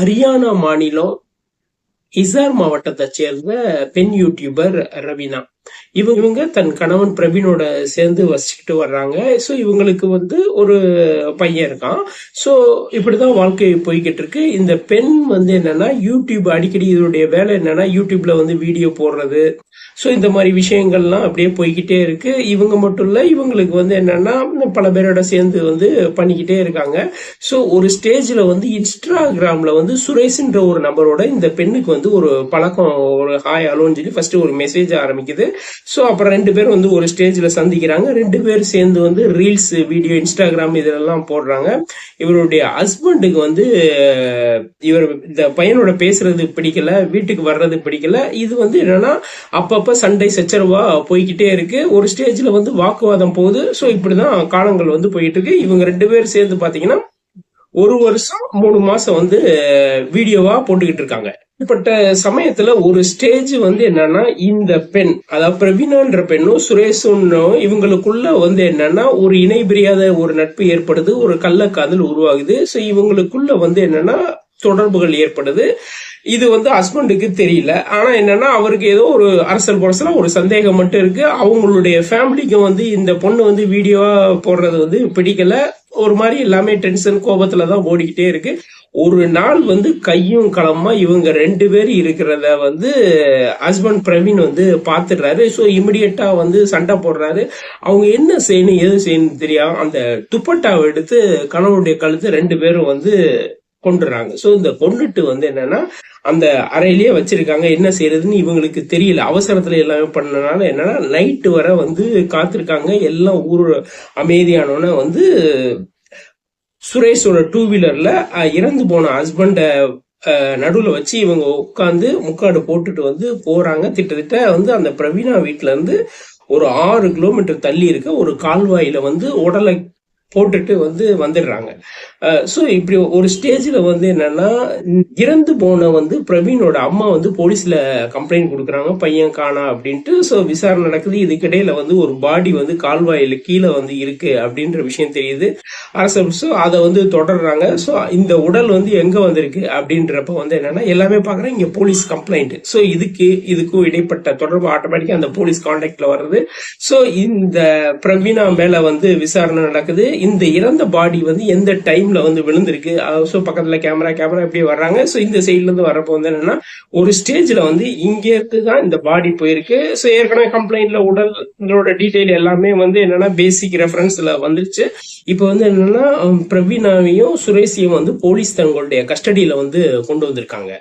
ஹரியானா மாநிலம் இசார் மாவட்டத்தை சேர்ந்த பெண் யூடியூபர் ரவினா. இவங்க இவங்க தன் கணவன் பிரவீனோட சேர்ந்து வசிச்சுட்டு வர்றாங்க. ஸோ இவங்களுக்கு வந்து ஒரு பையன் இருக்கான். ஸோ இப்படிதான் வாழ்க்கை போய்கிட்டு இருக்கு. இந்த பெண் வந்து என்னன்னா யூடியூப் அடிக்கடி இதனுடைய வேலை என்னன்னா யூடியூப்ல வந்து வீடியோ போடுறது. ஸோ இந்த மாதிரி விஷயங்கள்லாம் அப்படியே போய்கிட்டே இருக்கு. இவங்க மட்டும் இல்ல இவங்களுக்கு வந்து என்னன்னா பல பேரோட சேர்ந்து வந்து பண்ணிக்கிட்டே இருக்காங்க. ஸோ ஒரு ஸ்டேஜ்ல வந்து இன்ஸ்டாகிராம்ல வந்து சுரேஷ்ன்ற ஒரு நபரோட இந்த பெண்ணுக்கு வந்து ஒரு பழக்கம் ஒரு ஹாய் அலோன்னு சொல்லி ஃபர்ஸ்ட் ஒரு மெசேஜ் ஆரம்பிக்குது. ஸோ அப்புறம் ரெண்டு பேரும் வந்து ஒரு ஸ்டேஜ்ல சந்திக்கிறாங்க. ரெண்டு பேர் சேர்ந்து வந்து ரீல்ஸ் வீடியோ இன்ஸ்டாகிராம் இதெல்லாம் போடுறாங்க. இவருடைய ஹஸ்பண்டுக்கு வந்து இவர் இந்த பையனோட பேசுறது பிடிக்கல வீட்டுக்கு வர்றது பிடிக்கல. இது வந்து என்னன்னா அப்பப்போ சண்டை சச்சரவா போய்கிட்டே இருக்கு. ஒரு ஸ்டேஜ்ல வந்து வாக்குவாதம் போகுது. ஸோ இப்படிதான் காலங்கள் வந்து போயிட்டு இருக்கு இவங்க ரெண்டு பேர் சேர்ந்து பாத்தீங்கன்னா ஒரு வருஷம் மூணு மாசம் வந்து வீடியோவா போட்டுக்கிட்டு இருக்காங்க. இப்பட்ட சமயத்துல ஒரு ஸ்டேஜ் வந்து என்னன்னா இந்த பெண் அதாவது பிரவீனான்ற பெண்ணும் சுரேஷுன்னும் இவங்களுக்குள்ள வந்து என்னன்னா ஒரு இணை பிரியாத ஒரு நட்பு ஏற்படுது ஒரு கள்ளக்காதல் உருவாகுது. ஸோ இவங்களுக்குள்ள வந்து என்னன்னா தொடர்புகள் ஏற்படுது. இது வந்து ஹஸ்பண்டுக்கு தெரியல. ஆனா என்னன்னா அவருக்கு ஏதோ ஒரு அரசல் புரசல ஒரு சந்தேகம் மட்டும் இருக்கு. அவங்களுடைய ஃபேமிலிக்கும் வந்து இந்த பொண்ணு வந்து வீடியோவா போடுறது வந்து பிடிக்கல. ஒரு மாதிரி எல்லாமே டென்ஷன் கோபத்துல தான் ஓடிக்கிட்டே இருக்கு. ஒரு நாள் வந்து கையும் களமா இவங்க ரெண்டு பேர் இருக்கிறத வந்து ஹஸ்பண்ட் பிரவீன் வந்து பாத்துடுறாரு. ஸோ இமிடியட்டா வந்து சண்டை போடுறாரு. அவங்க என்ன செய்யணும் எது செய்யணும் தெரியாம அந்த துப்பட்டாவை எடுத்து கணவனுடைய கழுத்து ரெண்டு பேரும் வந்து கொண்டுறாங்க ஸோ இந்த கொண்டுட்டு வந்து என்னன்னா அந்த அறையிலேயே வச்சிருக்காங்க. என்ன செய்யறதுன்னு இவங்களுக்கு தெரியல. அவசரத்துல எல்லாமே பண்ணனால என்னன்னா நைட்டு வர வந்து காத்திருக்காங்க. எல்லாம் ஊர் அமைதியானோன்னு வந்து சுரேஷோட டூ வீலர்ல இறந்து போன ஹஸ்பண்ட நடுவில் வச்சு இவங்க உட்காந்து முக்காடு போட்டுட்டு வந்து போறாங்க. திட்டத்திட்ட வந்து அந்த பிரவீனா வீட்டுல இருந்து ஒரு ஆறு கிலோமீட்டர் தள்ளி இருக்க ஒரு கால்வாயில வந்து உடலை போட்டுட்டு வந்து வந்துடுறாங்க. ஸோ இப்படி ஒரு ஸ்டேஜில் வந்து என்னன்னா இறந்து போன வந்து பிரவீனோட அம்மா வந்து போலீஸில் கம்ப்ளைண்ட் கொடுக்குறாங்க. பையன் காணா அப்படின்ட்டு ஸோ விசாரணை நடக்குது. இதுக்கிடையில வந்து ஒரு பாடி வந்து கால்வாயில் கீழே வந்து இருக்கு அப்படின்ற விஷயம் தெரியுது. அரசு ஸோ அதை வந்து தொடர்றாங்க. ஸோ இந்த உடல் வந்து எங்கே வந்திருக்கு அப்படின்றப்ப வந்து என்னன்னா எல்லாமே பார்க்குறேன் இங்கே போலீஸ் கம்ப்ளைண்ட் ஸோ இதுக்கு இதுக்கும் இடைப்பட்ட தொடர்பு ஆட்டோமேட்டிக்காக அந்த போலீஸ் கான்டாக்டில் வருது ஸோ இந்த பிரவீனா மேலே வந்து விசாரணை நடக்குது. இந்த இறந்த பாடி வந்து எந்த டைம்ல வந்து விழுந்திருக்கு? ஸோ பக்கத்துல கேமரா கேமரா இப்படி வர்றாங்க. ஸோ இந்த சைட்லேருந்து வரப்போ வந்து என்னன்னா ஒரு ஸ்டேஜ்ல வந்து இங்கேருந்து தான் இந்த பாடி போயிருக்கு. ஸோ ஏற்கனவே கம்ப்ளைண்ட்ல உடல் டீட்டெயில் எல்லாமே வந்து என்னன்னா பேசிக் ரெஃபரன்ஸ்ல வந்துருச்சு. இப்போ வந்து என்னன்னா பிரவீனாவையும் சுரேஷையும் வந்து போலீஸ் தங்களுடைய கஸ்டடியில வந்து கொண்டு வந்திருக்காங்க.